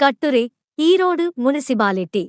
கட்டுரை ஈரோடு முனிசிபாலிட்டி.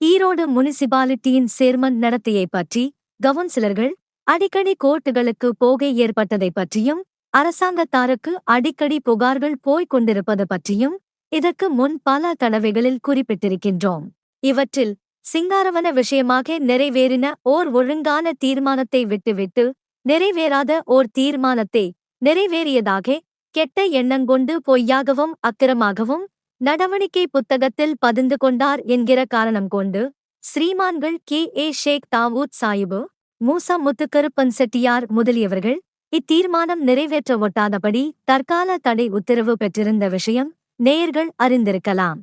ஈரோடு முனிசிபாலிட்டியின் சேர்மன் நடத்தையை பற்றி கவுன்சிலர்கள் அடிக்கடி கோர்ட்டுகளுக்கு போகை ஏற்பட்டதை பற்றியும் அரசாங்கத்தாருக்கு அடிக்கடி புகார்கள் போய்க் கொண்டிருப்பது பற்றியும் இதற்கு முன் பல தடவைகளில் குறிப்பிட்டிருக்கின்றோம். இவற்றில் சிங்காரவன விஷயமாக நிறைவேறின ஓர் ஒழுங்கான தீர்மானத்தை விட்டுவிட்டு நிறைவேறாத ஓர் தீர்மானத்தை நிறைவேறியதாக கெட்ட எண்ணங்கொண்டு பொய்யாகவும் அக்கிரமாகவும் நடவடிக்கை புத்தகத்தில் பதிந்து கொண்டார் என்கிற காரணம் கொண்டு ஸ்ரீமான்கள் கே. ஏ. ஷேக் தாவூத் சாயிபு மூசா முத்துக்கருப்பன் செட்டியார் முதலியவர்கள் இத்தீர்மானம் நிறைவேற்ற ஒட்டாதபடி தற்கால தடை உத்தரவு பெற்றிருந்த விஷயம் நேயர்கள் அறிந்திருக்கலாம்.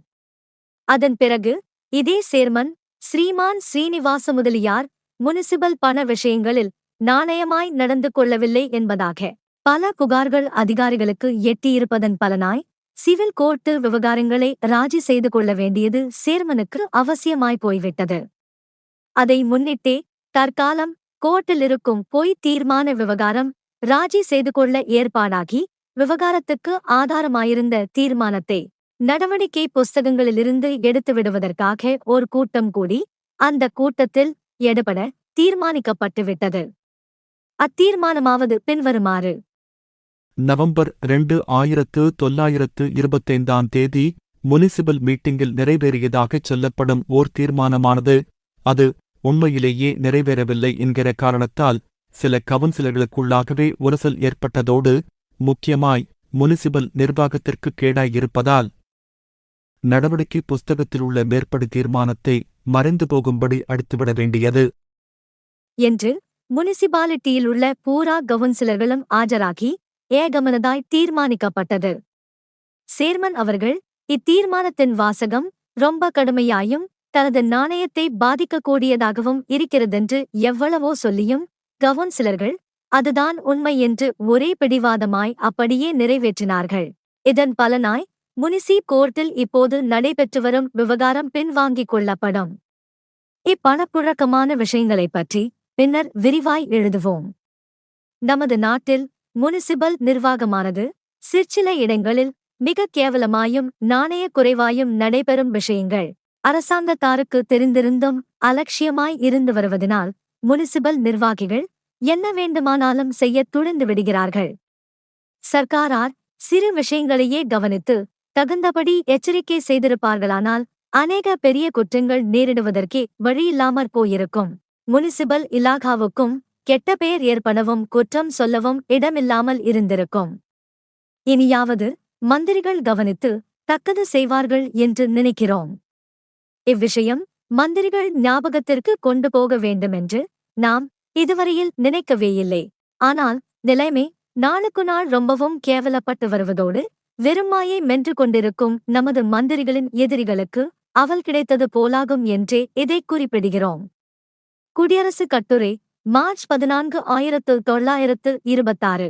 அதன் பிறகு இதே சேர்மன் ஸ்ரீமான் ஸ்ரீனிவாச முதலியார் முனிசிபல் பண விஷயங்களில் நாணயமாய் நடந்து கொள்ளவில்லை என்பதாக பல புகார்கள் அதிகாரிகளுக்கு எட்டியிருப்பதன் பலனாய் சிவில் கோர்ட்டு விவகாரங்களை ராஜி செய்து கொள்ள வேண்டியது சேர்மனுக்கு அவசியமாய் போய்விட்டது. அதை முன்னிட்டே தற்காலம் கோர்ட்டில் இருக்கும் பொய் தீர்மான விவகாரம் ராஜி செய்து கொள்ள ஏற்பாடாகி விவகாரத்துக்கு ஆதாரமாயிருந்த தீர்மானத்தை நடவடிக்கை புஸ்தகங்களிலிருந்து எடுத்து விடுவதற்காக ஒரு கூட்டம் கூடி அந்த கூட்டத்தில் எடுபட தீர்மானிக்கப்பட்டுவிட்டது. அத்தீர்மானமாவது பின்வருமாறு நவம்பர் ரெண்டு ஆயிரத்து தொள்ளாயிரத்து இருபத்தைந்தாம் தேதி முனிசிபல் மீட்டிங்கில் நிறைவேறியதாகச் சொல்லப்படும் ஓர் தீர்மானமானது. அது உண்மையிலேயே நிறைவேறவில்லை என்கிற காரணத்தால் சில கவுன்சிலர்களுக்குள்ளாகவே உரசல் ஏற்பட்டதோடு முக்கியமாய் முனிசிபல் நிர்வாகத்திற்கு கேடாயிருப்பதால் நடவடிக்கை புஸ்தகத்தில் உள்ள மேற்படி தீர்மானத்தை மறைந்து போகும்படி அடித்துவிட வேண்டியது. என்று முனிசிபாலிட்டியில் உள்ள பூரா கவுன்சிலர்களும் ஆஜராகி ஏகமனதாய் தீர்மானிக்கப்பட்டது. சேர்மன் அவர்கள் இத்தீர்மானத்தின் வாசகம் ரொம்ப கடுமையாயும் தனது நாணயத்தை பாதிக்கக்கூடியதாகவும் இருக்கிறதென்று எவ்வளவோ சொல்லியும் கவுன்சிலர்கள் அதுதான் உண்மை என்று ஒரே பிடிவாதமாய் அப்படியே நிறைவேற்றினார்கள். இதன் பலனாய் முனிசி கோர்ட்டில் இப்போது நடைபெற்று வரும் விவகாரம் பின்வாங்கிக் கொள்ளப்படும். இப்பணப்புழக்கமான விஷயங்களைப் பற்றி பின்னர் விரிவாய் எழுதுவோம். நமது நாட்டில் முனிசிபல் நிர்வாகமானது சிற்சில இடங்களில் மிக கேவலமாயும் நாணய குறைவாயும் நடைபெறும் விஷயங்கள். அரசாங்கத்தாருக்கு தெரிந்திருந்தும் அலட்சியமாய் இருந்து வருவதனால் முனிசிபல் நிர்வாகிகள் என்ன வேண்டுமானாலும் செய்யத் துணிந்து விடுகிறார்கள். சர்க்காரார் சிறு விஷயங்களையே கவனித்து தகுந்தபடி எச்சரிக்கை செய்திருப்பார்களானால் அநேக பெரிய குற்றங்கள் நேரிடுவதற்கே வழியில்லாமற் போயிருக்கும். முனிசிபல் இலாகாவுக்கும் கெட்ட பெயர் ஏற்படவும் குற்றம் சொல்லவும் இடமில்லாமல் இருந்திருக்கும். இனியாவது மந்திரிகள் கவனித்து தக்கது செய்வார்கள் என்று நினைக்கிறோம். இவ்விஷயம் மந்திரிகள் ஞாபகத்திற்கு கொண்டு போக வேண்டுமென்று நாம் இதுவரையில் நினைக்கவேயில்லை. ஆனால் நிலைமை நாளுக்கு நாள் ரொம்பவும் கேவலப்பட்டு வருவதோடு வெறுமாயை மென்று கொண்டிருக்கும் நமது மந்திரிகளின் எதிரிகளுக்கு அவல் கிடைத்தது போலாகும் என்றே இதைக் குறிப்பிடுகிறோம். குடியரசு கட்டுரை மார்ச் பதினான்கு ஆயிரத்து தொள்ளாயிரத்து இருபத்தாறு.